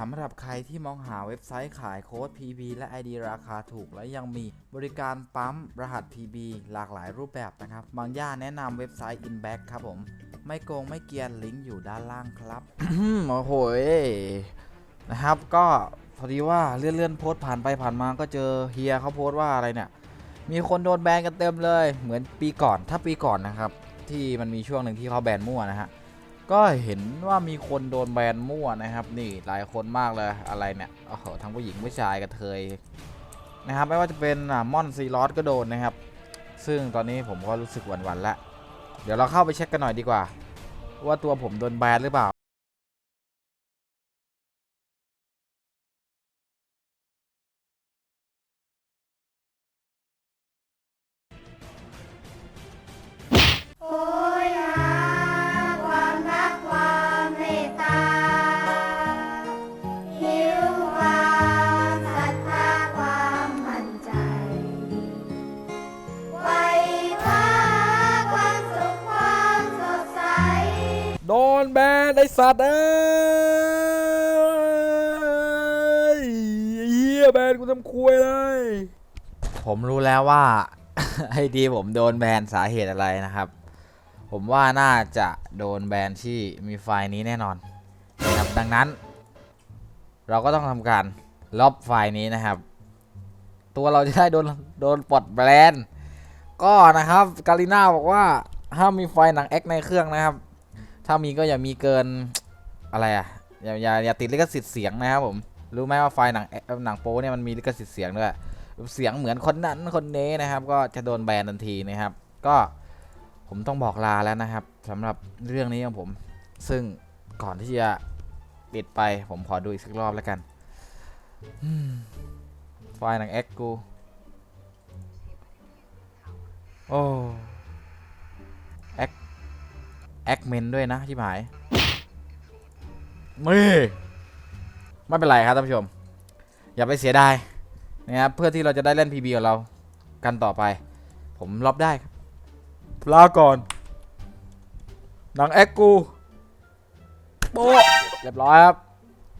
สำหรับใครที่มองหาเว็บไซต์ขายโค้ด PB และ ID ราคาถูก และยังมีบริการปั๊มรหัส PB หลากหลายรูปแบบนะครับ บางย่าแนะนำเว็บไซต์ Inback ครับผม ไม่โกงไม่เกียนลิงก์อยู่ด้านล่างครับ โอ้โหนะครับ ก็พอดีว่าเลื่อนเลื่อนๆโพสต์ผ่านไปผ่านมาก็เจอเฮียเขาโพสต์ว่าอะไรเนี่ย มีคนโดนแบนกันเต็มเลย เหมือนปีก่อนถ้าปีก่อนนะครับ ที่มันมีช่วงหนึ่งที่เขาแบนมั่วนะฮะ ก็เห็นว่ามีคนโดนแบนมั่วนะครับ นี่หลายคนมากเลยอะไรเนี่ยโอ้โหทั้งผู้หญิงผู้ชายกระเทยนะครับ ไม่ว่าจะเป็นม่อนซีลอสก็โดนนะครับ ซึ่งตอนนี้ผมก็รู้สึกหวั่นๆแล้วเดี๋ยวเราเข้าไปเช็คกันหน่อยดีกว่า ว่าตัวผมโดนแบนหรือเปล่า อสัตว์เอ้ยเฮียแบนกูทำคุยเลย ผมรู้แล้วว่า ไอดีผมโดนแบนสาเหตุอะไรนะครับ ผมว่าน่าจะโดนแบนที่มีไฟล์นี้แน่นอนนะครับดังนั้น เราก็ต้องทำการลบไฟล์นี้นะครับ ตัวเราจะได้โดนโดนปลดแบนก็นะครับกาลิน่าบอกว่าห้ามมีไฟล์หนังแอคในเครื่องนะครับ ถ้ามีก็อย่ามีเกินอะไรอะอย่าอย่าอย่าติดลิขสิทธิ์เสียงนะครับผมรู้ไหมว่าไฟล์หนังหนังโป๊เนี่ยมันมีลิขสิทธิ์เสียงด้วยเสียงเหมือนคนนั้นคนนี้นะครับ ก็จะโดนแบนทันทีนะครับ ก็ผมต้องบอกลาแล้วนะครับสำหรับเรื่องนี้ของผม ซึ่งก่อนที่จะปิดไปผมขอดูอีกสักรอบแล้วกันไฟล์หนังเอ็กกูโอ้ แอคเมนด้วยนะที่หมายไม่ไม่เป็นไรครับท่านผู้ชม อย่าไปเสียดายนะครับเพื่อที่เราจะได้เล่น PB ของเรากันต่อไป ผมลบได้ครับลาก่อนหนังแอคกูโป๊ะเรียบร้อยครับ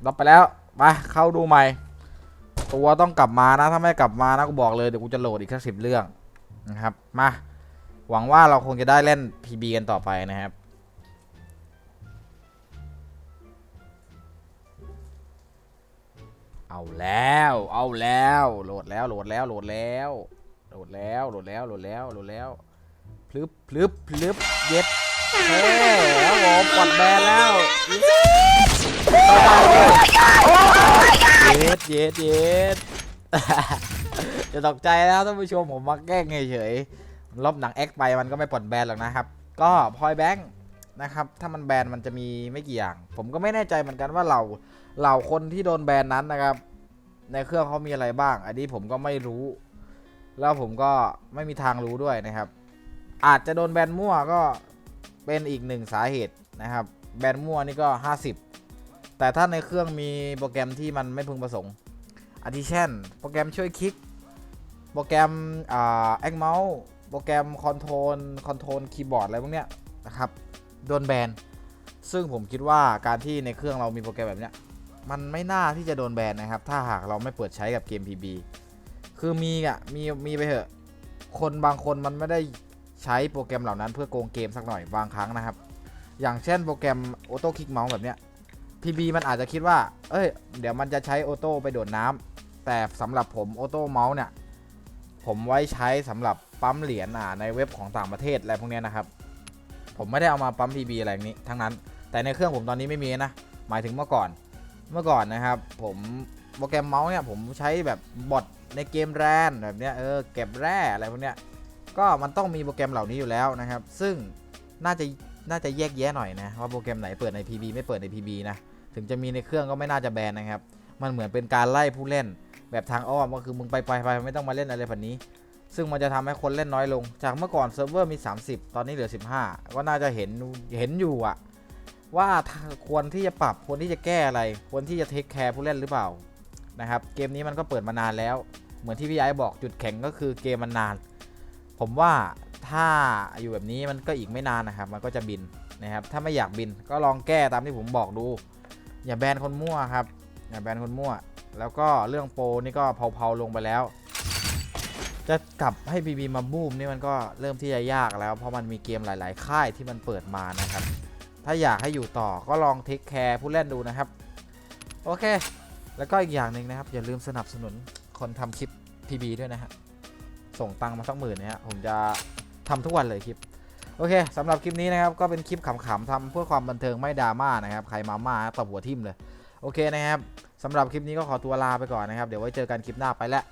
ลบไปแล้วไปเข้าดูใหม่ ตัวต้องกลับมานะ ถ้าไม่กลับมานะกูบอกเลยเดี๋ยวกูจะโหลดอีกสักสิบเรื่องนะครับมาหวังว่าเราคงจะได้เล่น PB กันต่อไปนะครับ เอาแล้ว เอาแล้ว โหลดแล้ว โหลดแล้ว โหลดแล้ว โหลดแล้ว โหลดแล้ว โหลดแล้ว โหลดแล้ว พลึบพลึบพลึบเย็ดเฮ้ยแล้วผมปลดแบนแล้ว เย็ดเย็ดเย็ดจะตกใจแล้วท่านผู้ชมผมมาแกล้งเฉยๆลบหนังแอคไปมันก็ไม่ปลดแบนหรอกนะครับ ก็พอยแบงค์นะครับ ถ้ามันแบนมันจะมีไม่กี่อย่าง ผมก็ไม่แน่ใจเหมือนกันว่าเราเหล่าคนที่โดนแบนนั้นนะครับ ในเครื่องเขามีอะไรบ้าง อันนี้ผมก็ไม่รู้ แล้วผมก็ไม่มีทางรู้ด้วยนะครับ อาจจะโดนแบนมั่วก็เป็นอีกหนึ่งสาเหตุนะครับ แบนมั่วนี่ก็ 50 แต่ถ้าในเครื่องมีโปรแกรมที่มันไม่พึงประสงค์อาทิเช่น โปรแกรมช่วยคลิก โปรแกรมอ่าแอคเมาส์โปรแกรมคอนโทรลคอนโทรลคีย์บอร์ดอะไรพวกเนี้ยนะครับโดนแบนซึ่งผมคิดว่าการที่ในเครื่องเรามีโปรแกรมแบบเนี้ย มันไม่น่าที่จะโดนแบนนะครับ ถ้าหากเราไม่เปิดใช้กับเกม PB คือมีอะมีมีไปเถอะ คนบางคนมันไม่ได้ใช้โปรแกรมเหล่านั้นเพื่อโกงเกมสักหน่อยบางครั้งนะครับ อย่างเช่นโปรแกรมออโต้คลิกเมาส์แบบเนี้ย PB มันอาจจะคิดว่า เอ้ย เดี๋ยวมันจะใช้ออโต้ไปโดดน้ำแต่สำหรับผมออโต้เมาส์เนี่ย ผมไว้ใช้สำหรับปั๊มเหรียญอ่าในเว็บของต่างประเทศอะไรพวกเนี้ยนะครับ ผมไม่ได้เอามาปั๊ม PB อะไรนี้ทั้งนั้น แต่ในเครื่องผมตอนนี้ไม่มีนะ หมายถึงเมื่อก่อน เมื่อก่อนนะครับ ผมโปรแกรมเมาส์เนี่ยผมใช้แบบบอทในเกมแรนแบบเนี้ยเออเก็บแร่อะไรพวกเนี้ยก็มันต้องมีโปรแกรมเหล่านี้อยู่แล้วนะครับ ซึ่งน่าจะน่าจะแยกแยะหน่อยนะว่าโปรแกรมไหนเปิดใน PB ไม่เปิดใน PB นะถึงจะมีในเครื่องก็ไม่น่าจะแบนนะครับ มันเหมือนเป็นการไล่ผู้เล่นแบบทางอ้อมก็คือมึงไปไปไปไม่ต้องมาเล่นอะไรแบบนี้ ซึ่งมันจะทำให้คนเล่นน้อยลง จากเมื่อก่อนเซิร์ฟเวอร์มี 30 ตอนนี้เหลือ 15 ก็น่าจะเห็นเห็นอยู่อะ ว่าควรที่จะปรับควรที่จะแก้อะไร ควรที่จะเทคแคร์ผู้เล่นหรือเปล่านะครับเกมนี้มันก็เปิดมานานแล้ว เหมือนที่พี่ไอ้บอกจุดแข็งก็คือเกมมันนาน ผมว่าถ้าอยู่แบบนี้มันก็อีกไม่นานนะครับ มันก็จะบินนะครับ ถ้าไม่อยากบินก็ลองแก้ตามที่ผมบอกดู อย่าแบนคนมั่วครับ อย่าแบนคนมั่ว แล้วก็เรื่องโปรนี่ก็เผาๆลงไปแล้ว จะกลับให้บีบีมาบูมนี่มันก็เริ่มที่จะยากแล้ว เพราะมันมีเกมหลาย ๆ ค่ายที่มันเปิดมานะครับ ถ้าอยากให้อยู่ต่อก็ลองเทคแคร์ผู้เล่นดูนะครับ โอเค แล้วก็อีกอย่างหนึ่งนะครับ อย่าลืมสนับสนุนคนทำคลิป PB ด้วยนะฮะ ส่งตังค์มาสักหมื่นนะฮะผมจะทำทุกวันเลยคลิป โอเคสำหรับคลิปนี้นะครับ ก็เป็นคลิปขำๆทำเพื่อความบันเทิงไม่ดราม่านะครับ ใครมาม่าตบหัวทิ่มเลย โอเคนะครับสำหรับคลิปนี้ก็ขอตัวลาไปก่อนนะครับ เดี๋ยวไว้เจอกันคลิปหน้าไปแล้ว